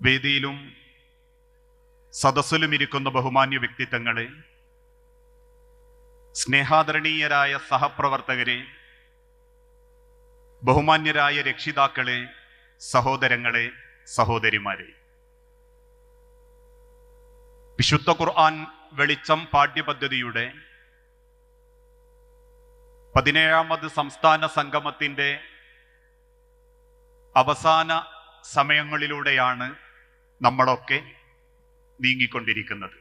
വേദിയിലും സദസ്സിലും ഇരിക്കുന്ന ബഹുമാന്യ വ്യക്തിത്വങ്ങളെ സ്നേഹാദരണീയരായ സഹപ്രവർത്തകരെ ബഹുമാന്യരായ രക്ഷിതാക്കളെ സഹോദരങ്ങളെ സഹോദരിമാരെ. വിശുദ്ധ ഖുർആൻ വെളിച്ചം പാഠ്യപദ്ധതിയുടെ പതിനേഴാമത് സംസ്ഥാന സംഗമത്തിന്റെ അവസാന സമയങ്ങളിലൂടെയാണ് നമ്മളൊക്കെ നീങ്ങിക്കൊണ്ടിരിക്കുന്നത്.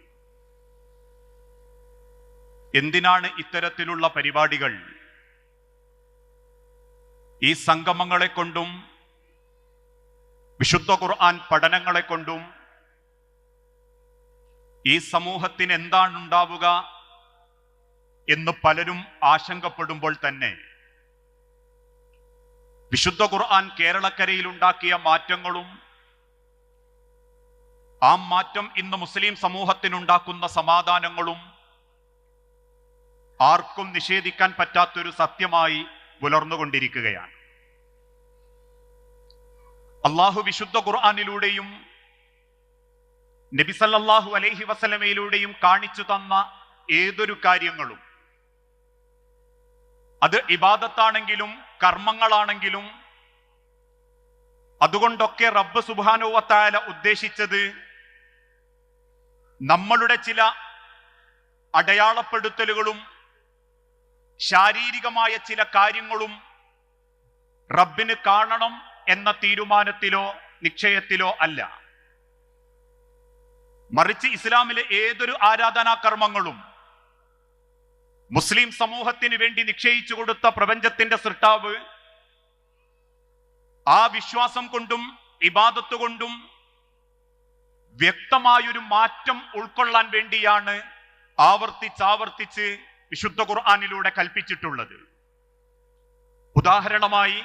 എന്തിനാണ് ഇത്തരത്തിലുള്ള പരിപാടികൾ? ഈ സംഗമങ്ങളെ കൊണ്ടും വിശുദ്ധ ഖുർആൻ പഠനങ്ങളെ കൊണ്ടും ഈ സമൂഹത്തിന് എന്താണ് ഉണ്ടാവുക എന്ന് പലരും ആശങ്കപ്പെടുമ്പോൾ തന്നെ വിശുദ്ധ ഖുർആൻ കേരളക്കരയിൽ ഉണ്ടാക്കിയ മാറ്റങ്ങളും ആ മാറ്റം ഇന്ന് മുസ്ലിം സമൂഹത്തിനുണ്ടാക്കുന്ന സമാധാനങ്ങളും ആർക്കും നിഷേധിക്കാൻ പറ്റാത്തൊരു സത്യമായി പുലർന്നുകൊണ്ടിരിക്കുകയാണ്. അള്ളാഹു വിശുദ്ധ ഖുർആാനിലൂടെയും നബിസല്ലാഹു അലൈഹി വസലമയിലൂടെയും കാണിച്ചു തന്ന ഏതൊരു കാര്യങ്ങളും അത് ഇബാദത്താണെങ്കിലും കർമ്മങ്ങളാണെങ്കിലും അതുകൊണ്ടൊക്കെ റബ്ബ് സുബാനുവത്തായ ഉദ്ദേശിച്ചത് നമ്മളുടെ ചില അടയാളപ്പെടുത്തലുകളും ശാരീരികമായ ചില കാര്യങ്ങളും റബ്ബിന് കാണണം എന്ന തീരുമാനത്തിലോ നിശ്ചയത്തിലോ അല്ല. മറിച്ച് ഇസ്ലാമിലെ ഏതൊരു ആരാധനാ കർമ്മങ്ങളും മുസ്ലിം സമൂഹത്തിന് വേണ്ടി നിശ്ചയിച്ചു കൊടുത്ത പ്രപഞ്ചത്തിന്റെ സൃഷ്ടാവ് ആ വിശ്വാസം കൊണ്ടും ഇബാദത്ത് കൊണ്ടും വ്യക്തമായൊരു മാറ്റം ഉൾക്കൊള്ളാൻ വേണ്ടിയാണ് ആവർത്തിച്ചാവർത്തിച്ച് വിശുദ്ധ ഖുർആാനിലൂടെ കൽപ്പിച്ചിട്ടുള്ളത്. ഉദാഹരണമായി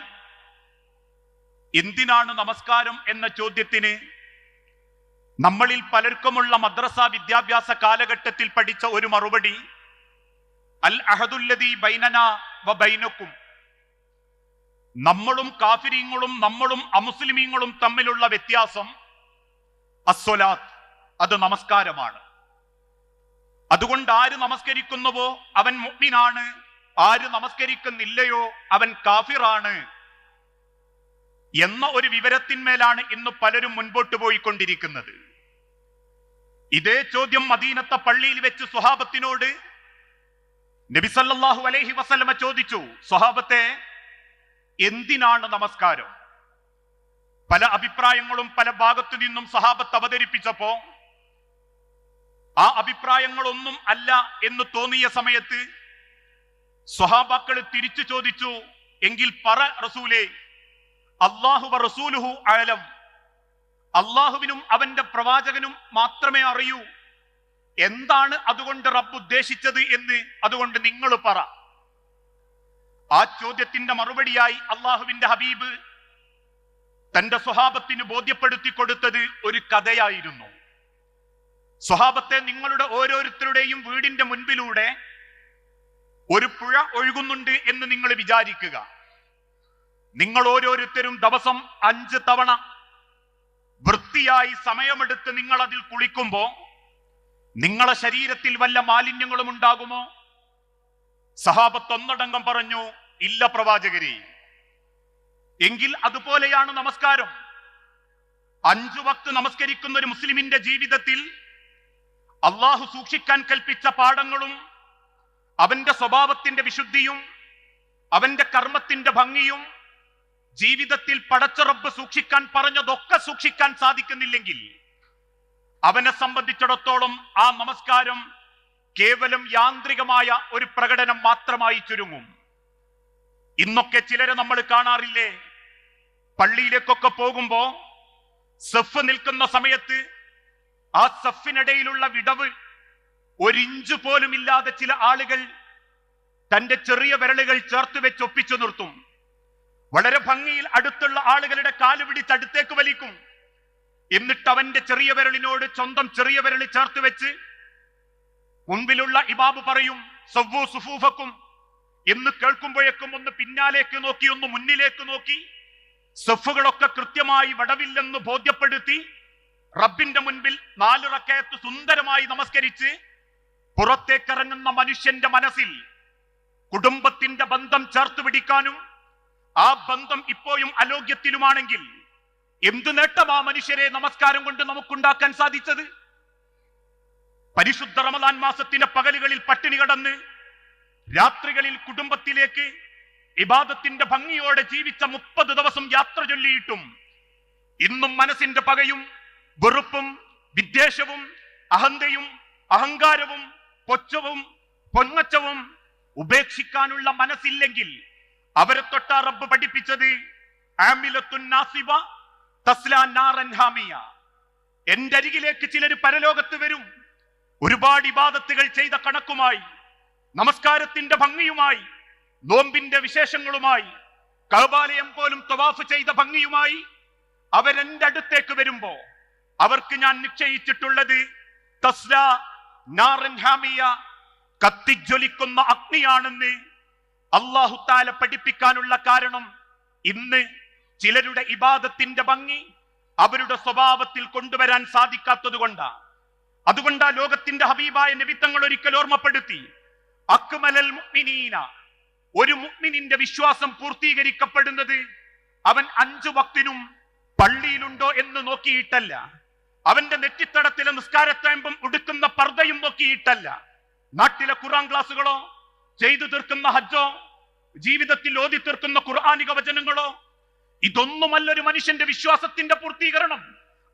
എന്തിനാണ് നമസ്കാരം എന്ന ചോദ്യത്തിന് നമ്മളിൽ പലർക്കുമുള്ള മദ്രസ വിദ്യാഭ്യാസ കാലഘട്ടത്തിൽ പഠിച്ച ഒരു മറുപടി അൽ അഹദുല്ലതി ബൈനന വ നമ്മളും കാഫിരിങ്ങളും നമ്മളും അമുസ്ലിമീങ്ങളും തമ്മിലുള്ള വ്യത്യാസം അസ്വലാത്ത് അത് നമസ്കാരമാണ്. അതുകൊണ്ട് ആര് നമസ്കരിക്കുന്നുവോ? അവൻ മുഗ്മിനാണ് ആര് നമസ്കരിക്കുന്നില്ലയോ? അവൻ കാഫിറാണ്. എന്ന ഒരു വിവരത്തിന്മേലാണ് ഇന്ന് പലരും മുൻപോട്ട് പോയിക്കൊണ്ടിരിക്കുന്നത്. ഇതേ ചോദ്യം മദീനത്തെ പള്ളിയിൽ വെച്ച് സ്വഹാബത്തിനോട് നബിസല്ലാഹു അലൈഹി വസല്ലമ ചോദിച്ചു സ്വഹാബത്തെ എന്തിനാണ് നമസ്കാരം? പല അഭിപ്രായങ്ങളും പല ഭാഗത്തു നിന്നും സഹാബത്ത് അവതരിപ്പിച്ചപ്പോ ആ അഭിപ്രായങ്ങളൊന്നും അല്ല എന്ന് തോന്നിയ സമയത്ത് സ്വഹാബാക്കൾ തിരിച്ചു ചോദിച്ചു എങ്കിൽ പറ റസൂലേ അള്ളാഹു റസൂലുഹു അഴലം അള്ളാഹുവിനും അവന്റെ പ്രവാചകനും മാത്രമേ അറിയൂ. എന്താണ് അതുകൊണ്ട് റബ്ബ് ഉദ്ദേശിച്ചത് എന്ന് അതുകൊണ്ട് നിങ്ങൾ പറ. ആ ചോദ്യത്തിന്റെ മറുപടിയായി അള്ളാഹുവിന്റെ ഹബീബ് തന്റെ സ്വഹാബത്തിന് ബോധ്യപ്പെടുത്തി കൊടുത്തത് ഒരു കഥയായിരുന്നു. സ്വഹാബത്തെ നിങ്ങളുടെ ഓരോരുത്തരുടെയും വീടിന്റെ മുൻപിലൂടെ ഒരു പുഴ ഒഴുകുന്നുണ്ട് എന്ന് നിങ്ങൾ വിചാരിക്കുക. നിങ്ങൾ ഓരോരുത്തരും ദിവസം അഞ്ച് തവണ വൃത്തിയായി സമയമെടുത്ത് നിങ്ങൾ അതിൽ കുളിക്കുമ്പോ നിങ്ങളെ ശരീരത്തിൽ വല്ല മാലിന്യങ്ങളും ഉണ്ടാകുമോ? സഹാബത്ത് ഒന്നടങ്കം പറഞ്ഞു ഇല്ല പ്രവാചകരെ എങ്കിൽ അതുപോലെയാണ് നമസ്കാരം. അഞ്ചു വക്ത് നമസ്കരിക്കുന്ന ഒരു മുസ്ലിമിന്റെ ജീവിതത്തിൽ അള്ളാഹു സൂക്ഷിക്കാൻ കൽപ്പിച്ച പാഠങ്ങളും അവന്റെ സ്വഭാവത്തിന്റെ വിശുദ്ധിയും അവന്റെ കർമ്മത്തിന്റെ ഭംഗിയും ജീവിതത്തിൽ പടച്ചറബ് സൂക്ഷിക്കാൻ പറഞ്ഞതൊക്കെ സൂക്ഷിക്കാൻ സാധിക്കുന്നില്ലെങ്കിൽ അവനെ സംബന്ധിച്ചിടത്തോളം ആ നമസ്കാരം കേവലം യാന്ത്രികമായ ഒരു പ്രകടനം മാത്രമായി ചുരുങ്ങും. ഇന്നൊക്കെ ചിലരെ നമ്മൾ കാണാറില്ലേ? പള്ളിയിലേക്കൊക്കെ പോകുമ്പോ സെഫ് നിൽക്കുന്ന സമയത്ത് ആ സഫിനിടയിലുള്ള വിടവ് ഒരിഞ്ച് പോലും ഇല്ലാതെ ചില ആളുകൾ തന്റെ ചെറിയ വിരലുകൾ ചേർത്ത് വെച്ച് ഒപ്പിച്ചു നിർത്തും. വളരെ ഭംഗിയിൽ അടുത്തുള്ള ആളുകളുടെ കാൽ പിടിച്ച് അടുത്തേക്ക് വലിക്കും. എന്നിട്ട് അവന്റെ ചെറിയ വിരലിനോട് സ്വന്തം ചെറിയ വിരൽ ചേർത്ത് വെച്ച് മുൻപിലുള്ള ഇബാബ് പറയും സവ്വു സുഫൂഫക്കും എന്ന് കേൾക്കുമ്പോഴേക്കും ഒന്ന് പിന്നാലേക്ക് നോക്കി ഒന്ന് മുന്നിലേക്ക് നോക്കി. സഫുകളൊക്കെ കൃത്യമായി വടവില്ലെന്ന് ബോധ്യപ്പെടുത്തി റബ്ബിന്റെ മുൻപിൽ നാല് റക്കയത്ത് സുന്ദരമായി നമസ്കരിച്ച് പുറത്തേക്കിറങ്ങുന്ന മനുഷ്യന്റെ മനസ്സിൽ കുടുംബത്തിന്റെ ബന്ധം ചേർത്ത് പിടിക്കാനും ആ ബന്ധം ഇപ്പോഴും അലോഗ്യത്തിലുമാണെങ്കിൽ എന്ത് ആ മനുഷ്യരെ നമസ്കാരം കൊണ്ട് നമുക്കുണ്ടാക്കാൻ സാധിച്ചത്? പരിശുദ്ധ റമദാൻ മാസത്തിന്റെ പകലുകളിൽ പട്ടിണി കടന്ന് രാത്രികളിൽ കുടുംബത്തിലേക്ക് ഇബാദത്തിന്റെ ഭംഗിയോടെ ജീവിച്ച മുപ്പത് ദിവസം യാത്ര ചൊല്ലിയിട്ടും ഇന്നും മനസ്സിന്റെ പകയും വെറുപ്പും വിദ്വേഷവും അഹന്തയും അഹങ്കാരവും പൊച്ചവും പൊങ്ങച്ചവും ഉപേക്ഷിക്കാനുള്ള മനസ്സില്ലെങ്കിൽ അവരെ തൊട്ട റബ്ബ് പഠിപ്പിച്ചത് എന്റെ അരികിലേക്ക് ചിലർ പരലോകത്ത് വരും. ഒരുപാട് ഇബാദത്തുകൾ ചെയ്ത കണക്കുമായി നമസ്കാരത്തിന്റെ ഭംഗിയുമായി നോമ്പിന്റെ വിശേഷങ്ങളുമായി കൗബാലയം പോലും തവാഫ് ചെയ്ത ഭംഗിയുമായി അവരെന്റെ അടുത്തേക്ക് വരുമ്പോ അവർക്ക് ഞാൻ നിശ്ചയിച്ചിട്ടുള്ളത് തസ്ല നാറൻ ഹാമിയ കത്തിജ്വലിക്കുന്ന അഗ്നിയാണെന്ന് അള്ളാഹുത്താല പഠിപ്പിക്കാനുള്ള കാരണം ഇന്ന് ചിലരുടെ ഇബാദത്തിന്റെ ഭംഗി അവരുടെ സ്വഭാവത്തിൽ കൊണ്ടുവരാൻ സാധിക്കാത്തത് കൊണ്ടാ. അതുകൊണ്ടാ ലോകത്തിന്റെ ഹബീബായ നിമിത്തങ്ങൾ ഒരിക്കൽ ഓർമ്മപ്പെടുത്തി അക്മലൽ മുഅ്മിനീന ഒരു മുഗ്മിനിന്റെ വിശ്വാസം പൂർത്തീകരിക്കപ്പെടുന്നത് അവൻ അഞ്ചു വക്തിനും പള്ളിയിലുണ്ടോ എന്ന് നോക്കിയിട്ടല്ല. അവന്റെ നെറ്റിത്തടത്തിലെ നിസ്കാരത്തേമ്പും ഉടുക്കുന്ന പർദ്ദയും നോക്കിയിട്ടല്ല. നാട്ടിലെ ഖുറാൻ ക്ലാസ്സുകളോ ചെയ്തു തീർക്കുന്ന ഹജ്ജോ ജീവിതത്തിൽ ഓതി തീർക്കുന്ന ഖുർആാനിക വചനങ്ങളോ ഇതൊന്നുമല്ല ഒരു മനുഷ്യന്റെ വിശ്വാസത്തിന്റെ പൂർത്തീകരണം.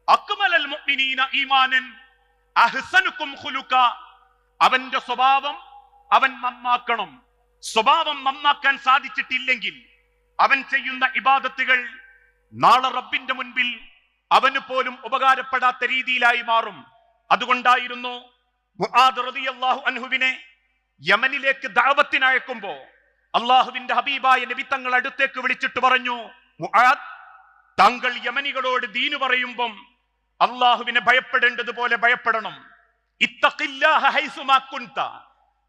അക്മലൽ മുഅ്മിനീന ഈമാനൻ അവന്റെ സ്വഭാവം അവൻ നന്നാക്കണം സ്വഭാവം നന്നാക്കാൻ സാധിച്ചിട്ടില്ലെങ്കിൽ അവൻ ചെയ്യുന്ന ഇബാദത്തുകൾ നാളെ റബ്ബിന്റെ മുൻപിൽ അവന് പോലും ഉപകാരപ്പെടാത്ത രീതിയിലായി മാറും. അതുകൊണ്ടായിരുന്നു റളിയല്ലാഹു അൻഹുവിനെ യമനിലേക്ക് ദാവത്തിനയക്കുമ്പോ അള്ളാഹുവിന്റെ ഹബീബായ നബി തങ്ങൾ അടുത്തേക്ക് വിളിച്ചിട്ട് പറഞ്ഞു താങ്കൾ യമനികളോട് ദീനു പറയുമ്പം അള്ളാഹുവിനെ ഭയപ്പെടേണ്ടതുപോലെ ഭയപ്പെടണം.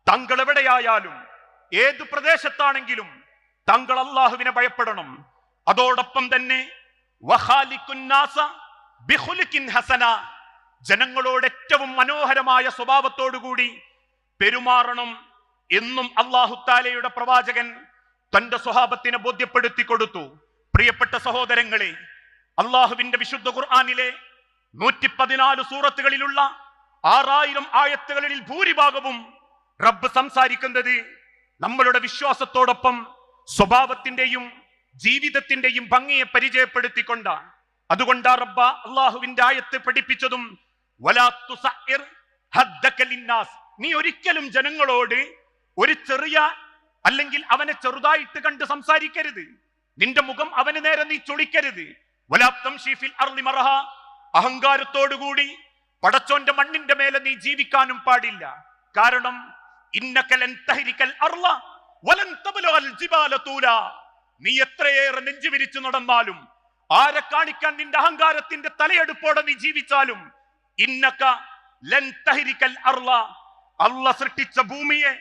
താങ്കൾ എവിടെയായാലും ഏത് പ്രദേശത്താണെങ്കിലും തങ്ങൾ അള്ളാഹുവിനെ ഭയപ്പെടണം. അതോടൊപ്പം തന്നെ ഹസന. ജനങ്ങളോട് ഏറ്റവും മനോഹരമായ സ്വഭാവത്തോടുകൂടി പെരുമാറണം എന്നും അള്ളാഹുത്താലയുടെ പ്രവാചകൻ തന്റെ സ്വഭാവത്തിനെ ബോധ്യപ്പെടുത്തി കൊടുത്തു. പ്രിയപ്പെട്ട സഹോദരങ്ങളെ അള്ളാഹുവിന്റെ വിശുദ്ധ ഖുർആാനിലെ നൂറ്റി പതിനാല് സൂറത്തുകളിലുള്ള ആറായിരം ആയത്തുകളിൽ ഭൂരിഭാഗവും റബ്ബ് സംസാരിക്കുന്നത് നമ്മളുടെ വിശ്വാസത്തോടൊപ്പം സ്വഭാവത്തിന്റെയും ജീവിതത്തിന്റെയും ഭംഗിയെ പരിചയപ്പെടുത്തിക്കൊണ്ടാണ് അതുകൊണ്ടാ റബ്ബ അള്ളാഹുവിന്റെ ആയത്ത് പഠിപ്പിച്ചതും. നീ ഒരിക്കലും ജനങ്ങളോട് ഒരു ചെറിയ അല്ലെങ്കിൽ അവനെ ചെറുതായിട്ട് കണ്ട് സംസാരിക്കരുത് നിന്റെ മുഖം അവന് നേരെ നീ ചൊളിക്കരുത് വലാ ഷീഫിൽ അർലിമറഹ. അഹങ്കാരത്തോടുകൂടി പടച്ചോന്റെ മണ്ണിന്റെ മേലെ നീ ജീവിക്കാനും പാടില്ല കാരണം നീ എത്രയേറെ നെഞ്ചു വിരിച്ചു നടന്നാലും ആരെ കാണിക്കാൻ നിന്റെ അഹങ്കാരത്തിന്റെ തലയെടുപ്പോടെ നീ ജീവിച്ചാലും അല്ല സൃഷ്ടിച്ച ഭൂമിയെ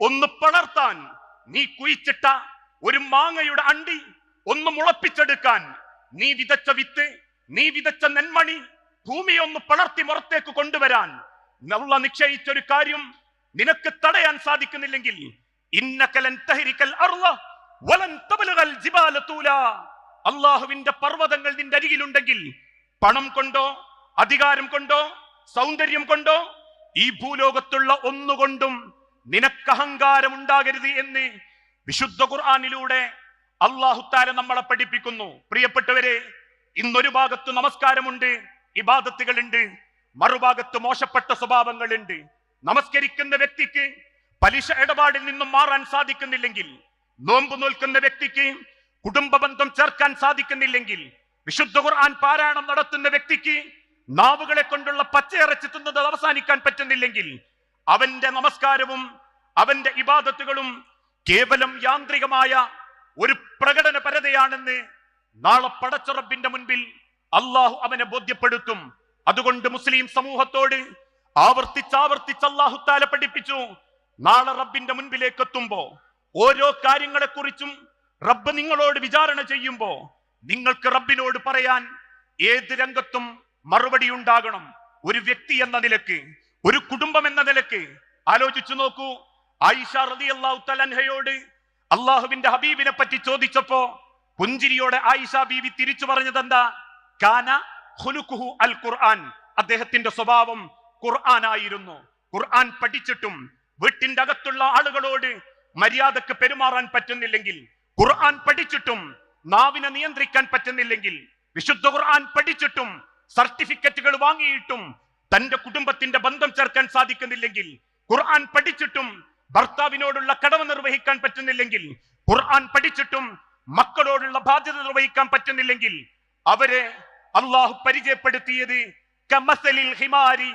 ഒന്ന് പടർത്താൻ നീ കുഴിച്ചിട്ട ഒരു മാങ്ങയുടെ അണ്ടി ഒന്ന് മുളപ്പിച്ചെടുക്കാൻ നീ വിതച്ച വിത്ത് നീ വിതച്ച നെന്മണി ഭൂമിയെ ഒന്ന് മുറത്തേക്ക് കൊണ്ടുവരാൻ. നല്ല നിശ്ചയിച്ചൊരു കാര്യം നിനക്ക് തടയാൻ സാധിക്കുന്നില്ലെങ്കിൽ അള്ളാഹുവിന്റെ പർവതങ്ങൾ നിന്റെ അരികിലുണ്ടെങ്കിൽ പണം കൊണ്ടോ അധികാരം കൊണ്ടോ സൗന്ദര്യം കൊണ്ടോ ഈ ഭൂലോകത്തുള്ള ഒന്നുകൊണ്ടും നിനക്ക് അഹങ്കാരം ഉണ്ടാകരുത് എന്ന് വിശുദ്ധ ഖുർആാനിലൂടെ അള്ളാഹുത്താര നമ്മളെ പഠിപ്പിക്കുന്നു. പ്രിയപ്പെട്ടവരെ ഇന്നൊരു ഭാഗത്ത് നമസ്കാരമുണ്ട് ഇബാദത്തുകളുണ്ട് മറുഭാഗത്ത് മോശപ്പെട്ട സ്വഭാവങ്ങളുണ്ട്. നമസ്കരിക്കുന്ന വ്യക്തിക്ക് പലിശ ഇടപാടിൽ നിന്നും മാറാൻ സാധിക്കുന്നില്ലെങ്കിൽ നോമ്പ് നോൽക്കുന്ന വ്യക്തിക്ക് കുടുംബ ബന്ധം ചേർക്കാൻ സാധിക്കുന്നില്ലെങ്കിൽ വിശുദ്ധ ഖുർആൻ പാരായണം നടത്തുന്ന വ്യക്തിക്ക് നാവുകളെ കൊണ്ടുള്ള പച്ചയിറച്ചി തിന്നത് അവസാനിക്കാൻ പറ്റുന്നില്ലെങ്കിൽ അവന്റെ നമസ്കാരവും അവന്റെ ഇബാദത്തുകളും കേവലം യാന്ത്രികമായ ഒരു പ്രകടന പരതയാണെന്ന് നാളെ പടച്ചുറപ്പിന്റെ മുൻപിൽ അള്ളാഹു അവനെ ബോധ്യപ്പെടുത്തും. അതുകൊണ്ട് മുസ്ലിം സമൂഹത്തോട് ആവർത്തിച്ചാവർത്തിച്ച് അള്ളാഹുത്താല പഠിപ്പിച്ചു. നാളെ റബ്ബിന്റെ മുൻപിലേക്ക് എത്തുമ്പോ ഓരോ കാര്യങ്ങളെക്കുറിച്ചും റബ്ബ് നിങ്ങളോട് വിചാരണ ചെയ്യുമ്പോ നിങ്ങൾക്ക് റബ്ബിനോട് പറയാൻ ഏത് രംഗത്തും മറുപടി ഉണ്ടാകണം. ഒരു വ്യക്തി എന്ന നിലയ്ക്ക് ഒരു കുടുംബം എന്ന നിലയ്ക്ക് ആലോചിച്ചു നോക്കൂ. ആയിഷ റതി അള്ളാഹു തലൻഹയോട് അള്ളാഹുവിന്റെ ഹബീബിനെ പറ്റി ചോദിച്ചപ്പോ പുഞ്ചിരിയോടെ ആയിഷ ബീവി തിരിച്ചു പറഞ്ഞത് എന്താ കാന അൽ ഖുർആൻ. അദ്ദേഹത്തിന്റെ സ്വഭാവം ഖുർആൻ ആയിരുന്നു ഖുർആൻ പഠിച്ചിട്ടും വീട്ടിന്റെ അകത്തുള്ള ആളുകളോട് മര്യാദയ്ക്ക് പെരുമാറാൻ പറ്റുന്നില്ലെങ്കിൽ ഖുർആൻ പഠിച്ചിട്ടും നാവിനെ നിയന്ത്രിക്കാൻ പറ്റുന്നില്ലെങ്കിൽ വിശുദ്ധ ഖുർആൻ പഠിച്ചിട്ടും സർട്ടിഫിക്കറ്റുകൾ വാങ്ങിയിട്ടും തന്റെ കുടുംബത്തിന്റെ ബന്ധം ചേർക്കാൻ സാധിക്കുന്നില്ലെങ്കിൽ ഖുർആൻ പഠിച്ചിട്ടും ഭർത്താവിനോടുള്ള കടമ നിർവഹിക്കാൻ പറ്റുന്നില്ലെങ്കിൽ ഖുർആൻ പഠിച്ചിട്ടും മക്കളോടുള്ള ബാധ്യത നിർവഹിക്കാൻ പറ്റുന്നില്ലെങ്കിൽ അവരെ അള്ളാഹു പരിചയപ്പെടുത്തിയത് ഹിമാരി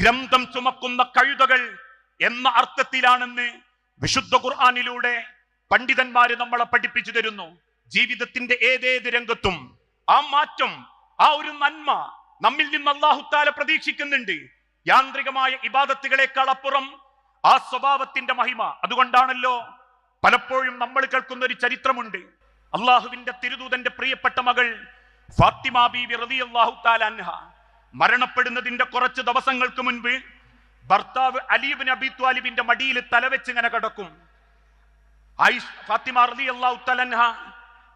ഗ്രന്ഥം ചുമക്കുന്ന കഴുതകൾ എന്ന അർത്ഥത്തിലാണെന്ന് വിശുദ്ധ ഖുർആാനിലൂടെ പണ്ഡിതന്മാര് നമ്മളെ പഠിപ്പിച്ചു തരുന്നു. ജീവിതത്തിന്റെ ഏതേത് രംഗത്തും ആ മാറ്റം ആ ഒരു നന്മ നമ്മിൽ നിന്ന് അള്ളാഹുത്താല പ്രതീക്ഷിക്കുന്നുണ്ട്. യാന്ത്രികമായ ഇബാദത്തുകളെക്കാൾ അപ്പുറം ആ സ്വഭാവത്തിന്റെ മഹിമ. അതുകൊണ്ടാണല്ലോ പലപ്പോഴും നമ്മൾ കേൾക്കുന്ന ഒരു ചരിത്രമുണ്ട്. അള്ളാഹുവിന്റെ തിരുദൂതന്റെ പ്രിയപ്പെട്ട മകൾ ഫാത്തിമ ബീവി റളിയല്ലാഹു തആല അൻഹ. മരണപ്പെടുന്നതിന്റെ കുറച്ച് ദിവസങ്ങൾക്ക് മുൻപ് ഭർത്താവ് അലീബിൻ അബി ത്വാലിബിന്റെ മടിയിൽ തലവെച്ച് ഇങ്ങനെ കിടക്കും. ഫാത്തിമ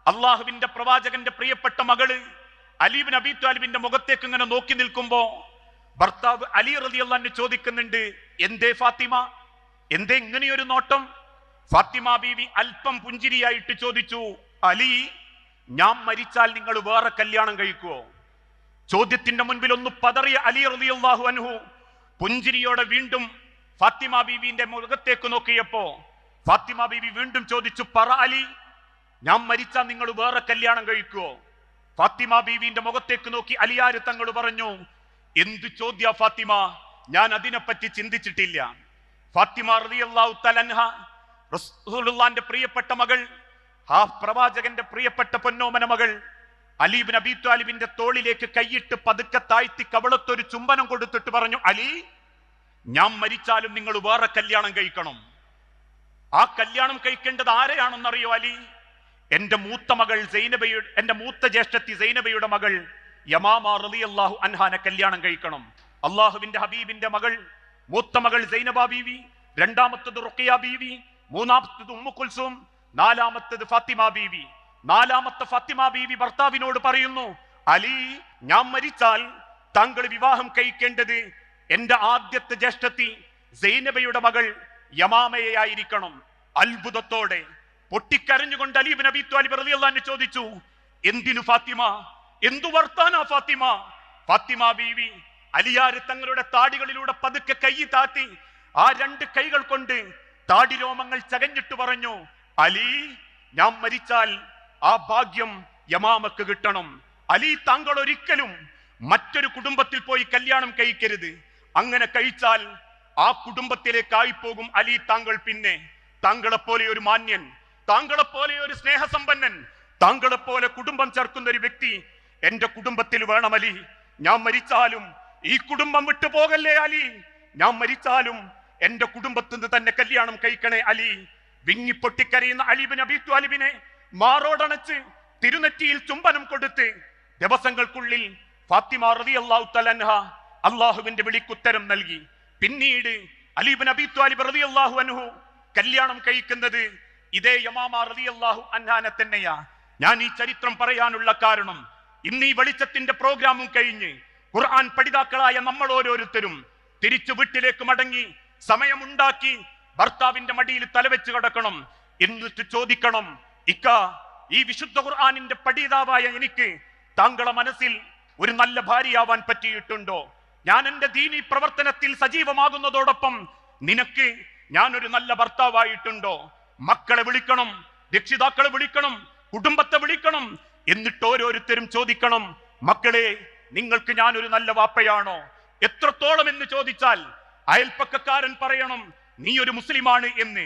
അള്ളാഹുവിന്റെ പ്രവാചകന്റെ പ്രിയപ്പെട്ട മകൾ അലീബിൻ അബി ത്വാലിബിന്റെ മുഖത്തേക്ക് ഇങ്ങനെ നോക്കി നിൽക്കുമ്പോ ഭർത്താവ് അലി റളിയല്ലാഹു ചോദിക്കുന്നുണ്ട് എന്തേ ഫാത്തിമ? എന്തേ ഇങ്ങനെയൊരു നോട്ടം? ഫാത്തിമ ബീവി അല്പം പുഞ്ചിരിയായിട്ട് ചോദിച്ചു അലി ഞാൻ മരിച്ചാൽ നിങ്ങൾ വേറെ കല്യാണം കഴിക്കുവോ? ചോദ്യത്തിന്റെ മുൻപിൽ ഒന്ന് പതറിയ അലി റളിയല്ലാഹു അനുഹു പുഞ്ചിരിയോടെ വീണ്ടും ഫാത്തിമ ബീവിന്റെ മുഖത്തേക്ക് നോക്കിയപ്പോ ഫാത്തിമ ബീവി വീണ്ടും ചോദിച്ചു പറ അലി ഞാൻ മരിച്ചാൽ നിങ്ങൾ വേറെ കല്യാണം കഴിക്കുവോ? ഫാത്തിമ ബീവിന്റെ മുഖത്തേക്ക് നോക്കി അലിയാര് തങ്ങൾ പറഞ്ഞു എന്ത് ചോദ്യ ഫാത്തിമ ഞാൻ അതിനെപ്പറ്റി ചിന്തിച്ചിട്ടില്ല. ഫാത്തിമ റളിയല്ലാഹു റസൂലുള്ളാന്റെ പ്രിയപ്പെട്ട മകൾ ആ പ്രവാചകന്റെ പ്രിയപ്പെട്ട പൊന്നോമന മകൾ അലീബ് അബി താലിബിന്റെ തോളിലേക്ക് കൈയിട്ട് പതുക്കെ താഴ്ത്തി കവളത്തൊരു ചുംബനം കൊടുത്തിട്ട് പറഞ്ഞു അലി ഞാൻ മരിച്ചാലും നിങ്ങൾ വേറെ കല്യാണം കഴിക്കണം. ആ കല്യാണം കഴിക്കേണ്ടത് ആരെയാണെന്നറിയോ അലി? എന്റെ മൂത്ത മകൾ സൈനബയുടെ എന്റെ മൂത്ത ജ്യേഷ്ഠത്തി സൈനബയുടെ മകൾ യമാമ റളിയല്ലാഹു അൻഹാനെ കല്യാണം കഴിക്കണം. അള്ളാഹുവിന്റെ ഹബീബിന്റെ മകൾ മൂത്ത മകൾ സൈനബ ബീവി രണ്ടാമത്തത് റുഖിയ ബീവി മൂന്നാമത്തത് ഉമ്മുക്കുൽസും നാലാമത്തത് ഫാത്തിമ ബീവി. നാലാമത്തെ ഫാത്തിമ ബീവി ഭർത്താവിനോട് പറയുന്നു അലി ഞാൻ മരിച്ചാൽ താങ്കൾ വിവാഹം കഴിക്കേണ്ടത് എന്റെ ആദ്യത്തെ ജ്യേഷ്ഠത്തി സൈനബയുടെ മകൾ യമാമയായിരിക്കണം അത്ഭുതത്തോടെ പൊട്ടിക്കരഞ്ഞുകൊണ്ട് അലീബ് നബി ത്വാലിബ് റളിയല്ലാഹു ചോദിച്ചു എന്തിനു ഫാത്തിമ? എന്തു വർത്താനാ ഫാത്തിമ? ഫാത്തിമ ബീവി അലിയാര് തങ്ങളുടെ താടികളിലൂടെ പതുക്കെ കൈ താത്തി ആ രണ്ട് കൈകൾ കൊണ്ട് താടിരോമങ്ങൾ ചകഞ്ഞിട്ട് പറഞ്ഞു അലി ഞാൻ മരിച്ചാൽ ആ ഭാഗ്യം യമാമക്ക് കിട്ടണം. അലി താങ്കൾ ഒരിക്കലും മറ്റൊരു കുടുംബത്തിൽ പോയി കല്യാണം കഴിക്കരുത്. അങ്ങനെ കഴിച്ചാൽ ആ കുടുംബത്തിലേക്കായി പോകും അലി താങ്കൾ പിന്നെ. താങ്കളെ പോലെ ഒരു മാന്യൻ താങ്കളെ പോലെ ഒരു സ്നേഹസമ്പന്നൻ താങ്കളെ പോലെ കുടുംബം ചേർക്കുന്ന ഒരു വ്യക്തി എന്റെ കുടുംബത്തിൽ വേണം അലി. ഞാൻ മരിച്ചാലും ഈ കുടുംബം വിട്ടു പോകല്ലേ അലി? ഞാൻ മരിച്ചാലും എന്റെ കുടുംബത്തിൽ നിന്ന് തന്നെ കല്യാണം കഴിക്കണേ അലി. വിങ്ങിപ്പൊട്ടിക്കരയുന്ന അലിബിൻ അബീത്തു ത്വാലിബിനെ മാറോടണച്ച് തിരുനെറ്റിയിൽ ചുംബനം കൊടുത്ത് ദിവസങ്ങൾക്കുള്ളിൽ ഫാത്തിമ റതി അള്ളാഹു തലൻഹ അള്ളാഹുവിന്റെ വിളിക്കുത്തരം നൽകി. പിന്നീട് അലീബ് അബി ത്വാലിബ് റതി അള്ളാഹു അനുഹു കല്യാണം കഴിക്കുന്നത് ഇതേ യമാമ റതി അള്ളാഹു അൻഹാനെ തന്നെയാ. ഞാൻ ഈ ചരിത്രം പറയാനുള്ള കാരണം ഇന്ന് ഈ വെളിച്ചത്തിന്റെ പ്രോഗ്രാമും കഴിഞ്ഞ് ഖുർആൻ പഠിതാക്കളായ നമ്മൾ ഓരോരുത്തരും തിരിച്ചു വീട്ടിലേക്ക് മടങ്ങി സമയമുണ്ടാക്കി ഭർത്താവിന്റെ മടിയിൽ തലവെച്ച് കിടക്കണം എന്നിട്ട് ചോദിക്കണം. ഇക്ക ഈ വിശുദ്ധ ഖുർആാനിന്റെ പഠിതാവായ എനിക്ക് താങ്കളെ മനസ്സിൽ ഒരു നല്ല ഭാര്യയാവാൻ പറ്റിയിട്ടുണ്ടോ? ഞാൻ എന്റെ ദീനി പ്രവർത്തനത്തിൽ സജീവമാകുന്നതോടൊപ്പം നിനക്ക് ഞാൻ ഒരു നല്ല ഭർത്താവായിട്ടുണ്ടോ? മക്കളെ വിളിക്കണം രക്ഷിതാക്കളെ വിളിക്കണം കുടുംബത്തെ വിളിക്കണം എന്നിട്ട് ഓരോരുത്തരും ചോദിക്കണം മക്കളെ നിങ്ങൾക്ക് ഞാൻ ഒരു നല്ല വാപ്പയാണോ? എത്രത്തോളം എന്ന് ചോദിച്ചാൽ അയൽപ്പക്കക്കാരൻ പറയണം നീ ഒരു മുസ്ലിമാണ് എന്ന്.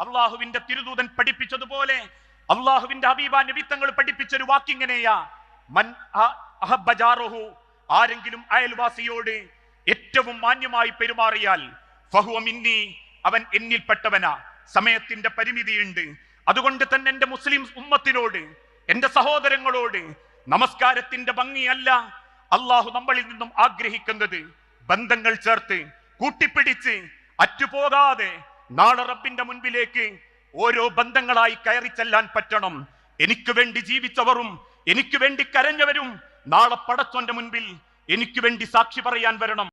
അള്ളാഹുവിന്റെ തിരുദൂതൻ പഠിപ്പിച്ചതുപോലെ അള്ളാഹുവിന്റെ ഹബീബ പഠിപ്പിച്ച പഠിപ്പിച്ചൊരു വാക്കിങ്ങനെയാ. മൻ. ആരെങ്കിലും അയൽവാസിയോട് ഏറ്റവും മാന്യമായി പെരുമാറിയാൽ ഫഹുവ മിന്നി അവൻ എന്നിൽപ്പെട്ടവനാ സമയത്തിന്റെ പരിമിതിയുണ്ട്. അതുകൊണ്ട് തന്നെ എന്റെ മുസ്ലിം ഉമ്മത്തിനോട് എന്റെ സഹോദരങ്ങളോട് നമസ്കാരത്തിന്റെ ഭംഗിയല്ല അള്ളാഹു നമ്മളിൽ നിന്നും ആഗ്രഹിക്കുന്നത്. ബന്ധങ്ങൾ ചേർത്ത് കൂട്ടിപ്പിടിച്ച് അറ്റുപോകാതെ നാളെ റബ്ബിന്റെ മുൻപിലേക്ക് ഓരോ ബന്ധങ്ങളായി കയറി ചെല്ലാൻ പറ്റണം. എനിക്ക് വേണ്ടി ജീവിച്ചവരും എനിക്ക് വേണ്ടി കരഞ്ഞവരും നാളെ പടച്ചോന്റെ മുൻപിൽ എനിക്ക് വേണ്ടി സാക്ഷി പറയാൻ വരണം.